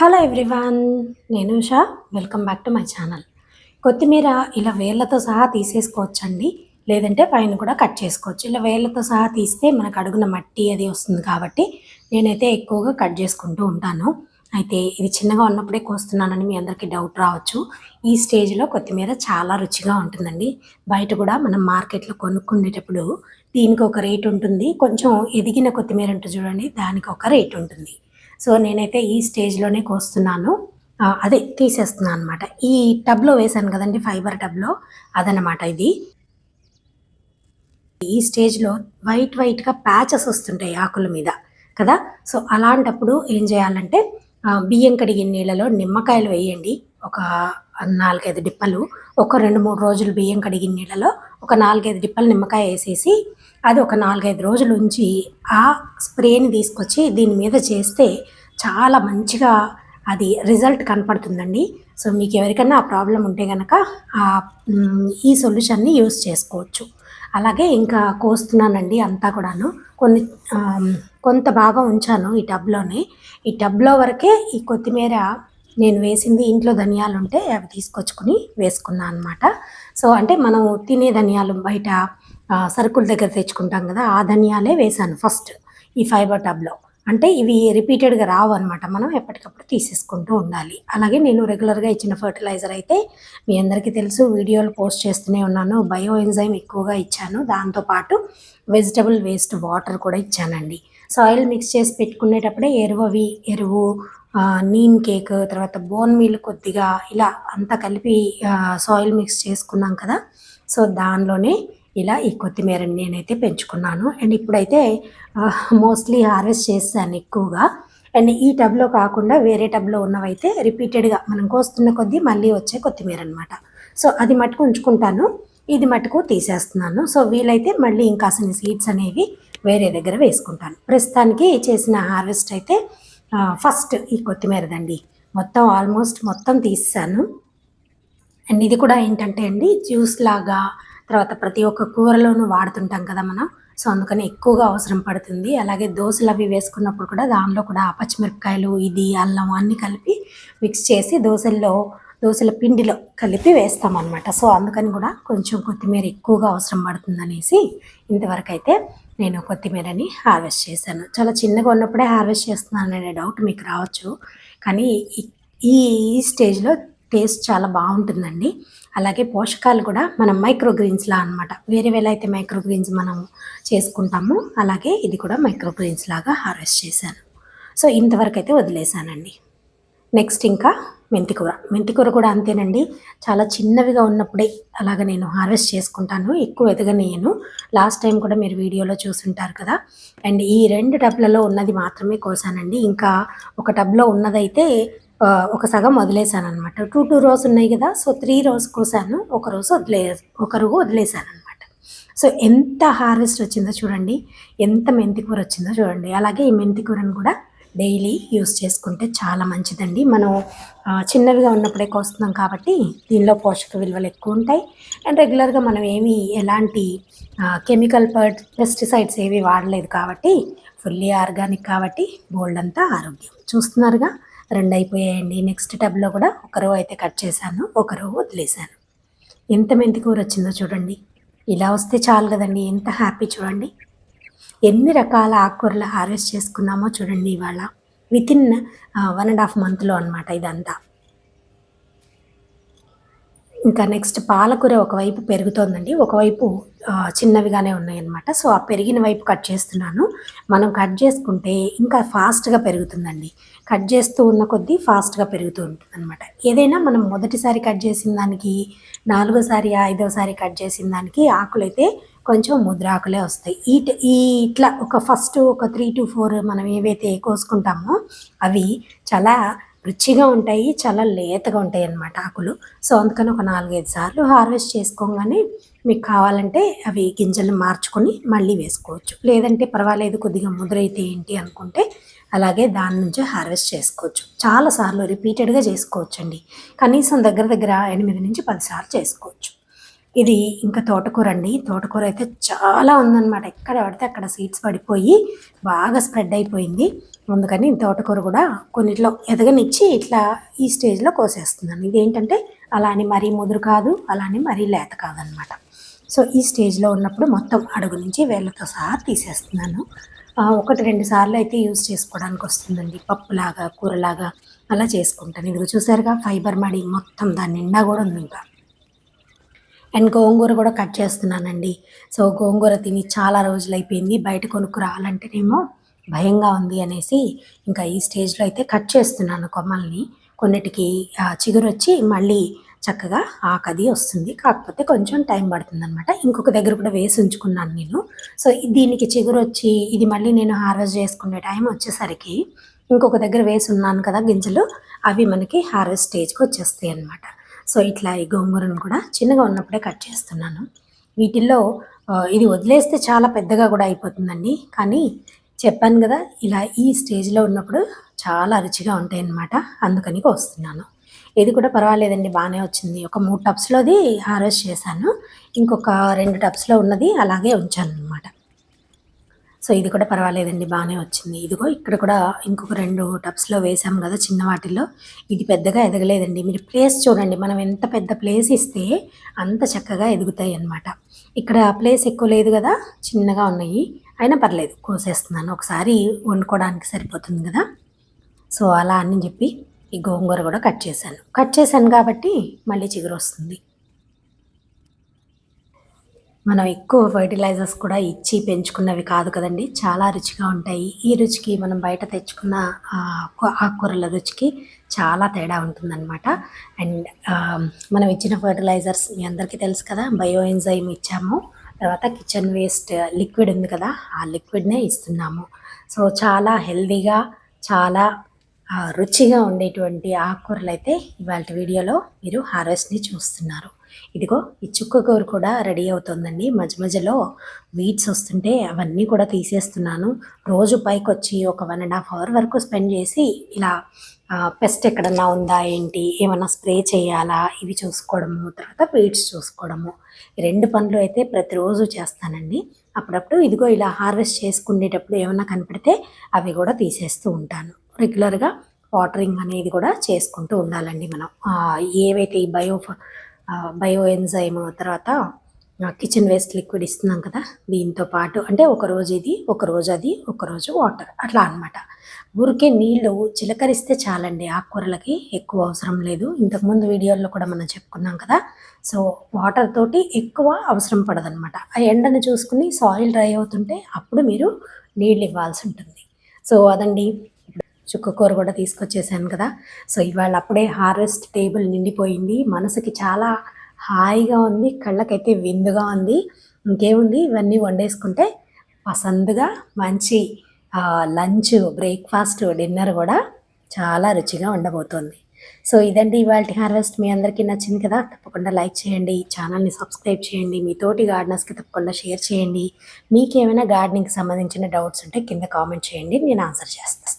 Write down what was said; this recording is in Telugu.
హలో ఎవ్రీవన్ నేను Usha. Welcome back to my channel కొత్తిమీర ఇలా వేళ్ళతో సహా తీసేసుకోవచ్చండి. లేదంటే పైన కూడా కట్ చేసుకోవచ్చు. ఇలా వేళ్ళతో సహా తీస్తే మనకు అడుగున మట్టి అది వస్తుంది కాబట్టి నేనైతే ఎక్కువగా కట్ చేసుకుంటూ ఉంటాను. అయితే ఇది చిన్నగా ఉన్నప్పుడే కోస్తున్నానని మీ అందరికీ డౌట్ రావచ్చు. ఈ స్టేజ్లో కొత్తిమీర చాలా రుచిగా ఉంటుందండి. బయట కూడా మనం మార్కెట్లో కొనుక్కునేటప్పుడు దీనికి ఒక రేట్ ఉంటుంది. కొంచెం ఎదిగిన కొత్తిమీర ఉంటుంది చూడండి దానికి ఒక రేట్ ఉంటుంది. సో నేనైతే ఈ స్టేజ్లోనే కోస్తున్నాను. అదే తీసేస్తున్నాను అనమాట ఈ టబ్లో వేసాను కదండి ఫైబర్ టబ్లో. అదనమాట ఇది. ఈ స్టేజ్లో వైట్ వైట్గా ప్యాచెస్ వస్తుంటాయి ఆకుల మీద కదా? సో అలాంటప్పుడు ఏం చేయాలంటే బియ్యం కడిగిన నీళ్ళలో నిమ్మకాయలు వేయండి. ఒక నాలుగైదు డిప్పలు ఒక రెండు మూడు రోజులు బియ్యం కడిగిన నీళ్ళలో ఒక నాలుగైదు డిప్పలు నిమ్మకాయ వేసేసి అది ఒక నాలుగైదు రోజులు ఉంచి ఆ స్ప్రేని తీసుకొచ్చి దీని మీద చేస్తే చాలా మంచిగా అది రిజల్ట్ కనపడుతుందండి. సో మీకు ఎవరికైనా ఆ ప్రాబ్లం ఉంటే కనుక ఆ, ఈ సొల్యూషన్ని యూస్ చేసుకోవచ్చు. అలాగే ఇంకా కోస్తున్నానండి అంతా కూడాను. కొన్ని కొంత భాగం ఉంచాను ఈ టబ్లోనే. ఈ టబ్లో వరకే ఈ కొత్తిమీర నేను వేసింది ఇంట్లో ధనియాలు ఉంటే అవి తీసుకొచ్చుకుని వేసుకున్నాను అనమాట సో అంటే మనం తినే ధనియాలు బయట సరుకుల దగ్గర తెచ్చుకుంటాం కదా ఆ ధనియాలే వేశాను ఫస్ట్ ఈ ఫైబర్ టబ్లో. అంటే ఇవి రిపీటెడ్గా రావు అనమాట మనం ఎప్పటికప్పుడు తీసేసుకుంటూ ఉండాలి. అలాగే నేను రెగ్యులర్గా ఇచ్చిన ఫర్టిలైజర్ అయితే మీ అందరికీ తెలుసు వీడియోలు పోస్ట్ చేస్తూనే ఉన్నాను. బయో ఎంజైమ్ ఎక్కువగా ఇచ్చాను. దాంతోపాటు వెజిటబుల్ వేస్ట్ వాటర్ కూడా ఇచ్చానండి. సాయిల్ మిక్స్ చేసి పెట్టుకునేటప్పుడే ఎరువు అవి ఎరువు నీమ్ కేక్ తర్వాత బోన్ మీల్ కొద్దిగా ఇలా అంతా కలిపి సాయిల్ మిక్స్ చేసుకున్నాం కదా. సో దానిలోనే ఇలా ఈ కొత్తిమీరని నేనైతే పెంచుకున్నాను. అండ్ ఇప్పుడైతే మోస్ట్లీ హార్వెస్ట్ చేస్తాను ఎక్కువగా. అండ్ ఈ టబ్లో కాకుండా వేరే టబ్లో ఉన్నవైతే రిపీటెడ్గా మనం కోస్తున్న కొద్దీ మళ్ళీ వచ్చే కొత్తిమీర అనమాట సో అది మటుకు ఉంచుకుంటాను. ఇది మటుకు తీసేస్తున్నాను. సో వీలైతే మళ్ళీ ఇంకాసిన సీడ్స్ అనేవి వేరే దగ్గర వేసుకుంటాను. ప్రస్తుతానికి చేసిన హార్వెస్ట్ అయితే ఫస్ట్ ఈ కొత్తిమీరదండి. మొత్తం ఆల్మోస్ట్ మొత్తం తీసాను అండ్ ఇది కూడా ఏంటంటే అండి జ్యూస్ లాగా తర్వాత ప్రతి ఒక్క కూరలోనూ వాడుతుంటాం కదా మనం. సో అందుకని ఎక్కువగా అవసరం పడుతుంది. అలాగే దోశలు అవి వేసుకున్నప్పుడు కూడా దానిలో కూడా పచ్చిమిరపకాయలు ఇది అల్లం అన్నీ కలిపి మిక్స్ చేసి దోశల్లో దోశల పిండిలో కలిపి వేస్తామన్నమాట. సో అందుకని కూడా కొంచెం కొత్తిమీర ఎక్కువగా అవసరం పడుతుంది అనేసి ఇంతవరకు అయితే నేను కొత్తిమీరని హార్వెస్ట్ చేశాను. చాలా చిన్నగా ఉన్నప్పుడే హార్వెస్ట్ చేస్తున్నాను అనే డౌట్ మీకు రావచ్చు. కానీ ఈ- ఈ స్టేజ్లో టేస్ట్ చాలా బాగుంటుందండి. అలాగే పోషకాలు కూడా మనం మైక్రోగ్రీన్స్లా అనమాట వేరే వేళ అయితే మైక్రోగ్రీన్స్ మనం చేసుకుంటాము. అలాగే ఇది కూడా మైక్రో గ్రీన్స్ లాగా హార్వెస్ట్ చేశాను. సో ఇంతవరకు అయితే వదిలేశానండి. నెక్స్ట్ ఇంకా మెంతికూర. మెంతికూర కూడా అంతేనండి. చాలా చిన్నవిగా ఉన్నప్పుడే అలాగ నేను హార్వెస్ట్ చేసుకుంటాను. ఎక్కువ ఎదగనేయను లాస్ట్ టైం కూడా మీరు వీడియోలో చూసుంటారు కదా. అండ్ ఈ రెండు టబ్లలో ఉన్నది మాత్రమే కోసానండి. ఇంకా ఒక టబ్లో ఉన్నదైతే ఒక సగం వదిలేసాను అనమాట టూ టూ రోస్ ఉన్నాయి కదా సో త్రీ రోస్ కోసాను. ఒక రోజు వదిలే ఒక రోజు వదిలేసాను అనమాట సో ఎంత హార్వెస్ట్ వచ్చిందో చూడండి ఎంత మెంతికూర వచ్చిందో చూడండి. అలాగే ఈ మెంతికూరను కూడా డైలీ యూస్ చేసుకుంటే చాలా మంచిదండి. మనం చిన్నవిగా ఉన్నప్పుడే కోస్తున్నాం కాబట్టి దీనిలో పోషక విలువలు ఎక్కువ ఉంటాయి. అండ్ రెగ్యులర్గా మనం ఏమీ ఎలాంటి కెమికల్ పెస్టిసైడ్స్ ఏవి వాడలేదు కాబట్టి ఫుల్లీ ఆర్గానిక్ కాబట్టి బోల్డ్ అంతా ఆరోగ్యం. చూస్తున్నారుగా? రెండు అయిపోయాయండి నెక్స్ట్ టబ్లో కూడా ఒక రో అయితే కట్ చేశాను. ఒక రో వదిలేశాను. ఎంత మెంతి కూర వచ్చిందో చూడండి. ఇలా వస్తే చాలు కదండి. ఎంత హ్యాపీ చూడండి. ఎన్ని రకాల ఆకుకూరలు హార్వెస్ట్ చేసుకున్నామో చూడండి ఇవాళ. With in one and half మంత్లో అనమాట ఇదంతా. ఇంకా నెక్స్ట్ పాలకూర ఒకవైపు పెరుగుతోందండి. ఒకవైపు చిన్నవిగానే ఉన్నాయన్నమాట. సో ఆ పెరిగిన వైపు కట్ చేస్తున్నాను. మనం కట్ చేసుకుంటే ఇంకా ఫాస్ట్గా పెరుగుతుందండి. కట్ చేస్తూ ఉన్న కొద్దీ ఫాస్ట్గా పెరుగుతూ ఉంటుంది అనమాట ఏదైనా మనం మొదటిసారి కట్ చేసిన దానికి నాలుగోసారి ఐదోసారి కట్ చేసిన దానికి ఆకులైతే కొంచెం ముద్రాకులే వస్తాయి. ఈ ఈ ఇట్లా ఒక ఫస్ట్ ఒక త్రీ టు ఫోర్ మనం ఏవైతే కోసుకుంటామో అవి చాలా రుచిగా ఉంటాయి చాలా లేతగా ఉంటాయి అన్నమాట ఆకులు. సో అందుకని ఒక నాలుగైదు సార్లు హార్వెస్ట్ చేసుకోగానే మీకు కావాలంటే అవి గింజలు మార్చుకొని మళ్ళీ వేసుకోవచ్చు. లేదంటే పర్వాలేదు కొద్దిగా ముద్రైతే ఏంటి అనుకుంటే అలాగే దాని నుంచి హార్వెస్ట్ చేసుకోవచ్చు. చాలాసార్లు రిపీటెడ్గా చేసుకోవచ్చండి. కనీసం దగ్గర దగ్గర ఎనిమిది నుంచి పదిసార్లు చేసుకోవచ్చు. ఇది ఇంకా తోటకూర అండి. తోటకూర అయితే చాలా ఉందన్నమాట. ఎక్కడ పడితే అక్కడ సీడ్స్ పడిపోయి బాగా స్ప్రెడ్ అయిపోయింది. అందుకని తోటకూర కూడా కొన్నిట్లో ఎదగనిచ్చి ఇట్లా ఈ స్టేజ్లో కోసేస్తున్నాను. ఇదేంటంటే అలా అని మరీ ముదురు కాదు అలా అని మరీ లేత కాదనమాట సో ఈ స్టేజ్లో ఉన్నప్పుడు మొత్తం అడుగు నుంచి వేళ్ళతో సహా తీసేస్తున్నాను. ఒకటి రెండు సార్లు అయితే యూజ్ చేసుకోవడానికి వస్తుందండి. పప్పులాగా కూరలాగా అలా చేసుకుంటాను. ఇదిగో చూసారుగా ఫైబర్ మడి మొత్తం దాని నిండా కూడా ఉంది ఇంకా. అండ్ గోంగూర కూడా కట్ చేస్తున్నానండి. సో గోంగూర తిని చాలా రోజులు అయిపోయింది బయట కొనుక్కు రావాలంటేనేమో భయంగా ఉంది అనేసి ఇంకా ఈ స్టేజ్లో అయితే కట్ చేస్తున్నాను కొమ్మల్ని. కొన్నిటికి చిగురు వచ్చి మళ్ళీ చక్కగా ఆకది వస్తుంది. కాకపోతే కొంచెం టైం పడుతుంది అనమాట ఇంకొక దగ్గర కూడా వేసి ఉంచుకున్నాను నేను. సో దీనికి చిగురు వచ్చి ఇది మళ్ళీ నేను హార్వెస్ట్ చేసుకునే టైం వచ్చేసరికి ఇంకొక దగ్గర వేసి ఉన్నాను కదా గింజలు అవి మనకి హార్వెస్ట్ స్టేజ్కి వచ్చేస్తాయి అనమాట సో ఇట్లా ఈ గోంగూరను కూడా చిన్నగా ఉన్నప్పుడే కట్ చేస్తున్నాను. వీటిల్లో ఇది వదిలేస్తే చాలా పెద్దగా కూడా అయిపోతుందండి. కానీ చెప్పాను కదా ఇలా ఈ స్టేజ్లో ఉన్నప్పుడు చాలా రుచిగా ఉంటాయి అన్నమాట అందుకని వస్తున్నాను ఇది కూడా పర్వాలేదండి బాగానే వచ్చింది. ఒక మూడు టబ్స్లోది హార్వెస్ట్ చేశాను. ఇంకొక రెండు టబ్స్లో ఉన్నది అలాగే ఉంచాను అనమాట సో ఇది కూడా పర్వాలేదండి బాగానే వచ్చింది. ఇదిగో ఇక్కడ కూడా ఇంకొక రెండు టబ్స్లో వేసాం కదా చిన్న వాటిల్లో. ఇది పెద్దగా ఎదగలేదండి. మీరు ప్లేస్ చూడండి మనం ఎంత పెద్ద ప్లేస్ ఇస్తే అంత చక్కగా ఎదుగుతాయి అన్నమాట. ఇక్కడ ప్లేస్ ఎక్కువ లేదు కదా చిన్నగా ఉన్నాయి. అయినా పర్లేదు కోసేస్తున్నాను. ఒకసారి వండుకోవడానికి సరిపోతుంది కదా. సో అలా అని చెప్పి ఈ గోంగూర కూడా కట్ చేశాను. కట్ చేశాను కాబట్టి మళ్ళీ చిగురు వస్తుంది. మనం ఎక్కువ ఫర్టిలైజర్స్ కూడా ఇచ్చి పెంచుకున్నవి కాదు కదండి. చాలా రుచిగా ఉంటాయి. ఈ రుచికి మనం బయట తెచ్చుకున్న ఆకుకూరల రుచికి చాలా తేడా ఉంటుందన్నమాట. అండ్ మనం ఇచ్చిన ఫర్టిలైజర్స్ మీ అందరికీ తెలుసు కదా బయో ఎంజైమ్ ఇచ్చాము. తర్వాత కిచెన్ వేస్ట్ లిక్విడ్ ఉంది కదా ఆ లిక్విడ్నే ఇస్తున్నాము. సో చాలా హెల్దీగా చాలా రుచిగా ఉండేటువంటి ఆకుకూరలు అయితే ఇవాళ వీడియోలో మీరు హార్వెస్ట్ని చూస్తున్నారు. ఇదిగో ఈ చుక్క కూర కూడా రెడీ అవుతుందండి. మధ్య మధ్యలో వీడ్స్ వస్తుంటే అవన్నీ కూడా తీసేస్తున్నాను. రోజు పైకి వచ్చి ఒక వన్ అండ్ హాఫ్ అవర్ వరకు స్పెండ్ చేసి ఇలా పెస్ట్ ఎక్కడన్నా ఉందా ఏంటి? ఏమన్నా స్ప్రే చేయాలా? ఇవి చూసుకోవడము తర్వాత వీడ్స్ చూసుకోవడము. రెండు పనులు అయితే ప్రతిరోజు చేస్తానండి. అప్పుడప్పుడు ఇదిగో ఇలా హార్వెస్ట్ చేసుకునేటప్పుడు ఏమన్నా కనపడితే అవి కూడా తీసేస్తూ ఉంటాను. రెగ్యులర్గా వాటరింగ్ అనేది కూడా చేసుకుంటూ ఉండాలండి మనం. ఏవైతే ఈ బయో బయో ఎంజైమ్ తర్వాత కిచెన్ వేస్ట్ లిక్విడ్ ఇస్తున్నాం కదా దీంతో పాటు అంటే ఒక రోజు ఇది ఒక రోజు అది ఒక రోజు వాటర్ అట్లా అన్నమాట. ఊరికే నీళ్ళు చిలకరిస్తే చాలండి ఆకుకూరలకి ఎక్కువ అవసరం లేదు. ఇంతకుముందు వీడియోల్లో కూడా మనం చెప్పుకున్నాం కదా సో వాటర్ తోటి ఎక్కువ అవసరం పడదనమాట ఆ ఎండను చూసుకుని సాయిల్ డ్రై అవుతుంటే అప్పుడు మీరు నీళ్ళు ఇవ్వాల్సి ఉంటుంది. సో అదండి చుక్కకూర కూడా తీసుకొచ్చేసాను కదా. సో ఇవాళ అప్పుడే హార్వెస్ట్ టేబుల్ నిండిపోయింది. మనసుకి చాలా హాయిగా ఉంది కళ్ళకైతే విందుగా ఉంది. ఇంకేముంది? ఇవన్నీ వండేసుకుంటే పసందుగా మంచి లంచ్ బ్రేక్ఫాస్ట్ డిన్నర్ కూడా చాలా రుచిగా ఉండబోతోంది. సో ఇదండి ఇవాళ హార్వెస్ట్. మీ అందరికీ నచ్చింది కదా? తప్పకుండా లైక్ చేయండి ఛానల్ని సబ్స్క్రైబ్ చేయండి మీ తోటి గార్డెనర్స్కి తప్పకుండా షేర్ చేయండి. మీకు ఏమైనా గార్డెనింగ్కి సంబంధించిన డౌట్స్ ఉంటే కింద కామెంట్ చేయండి నేను ఆన్సర్ చేస్తాను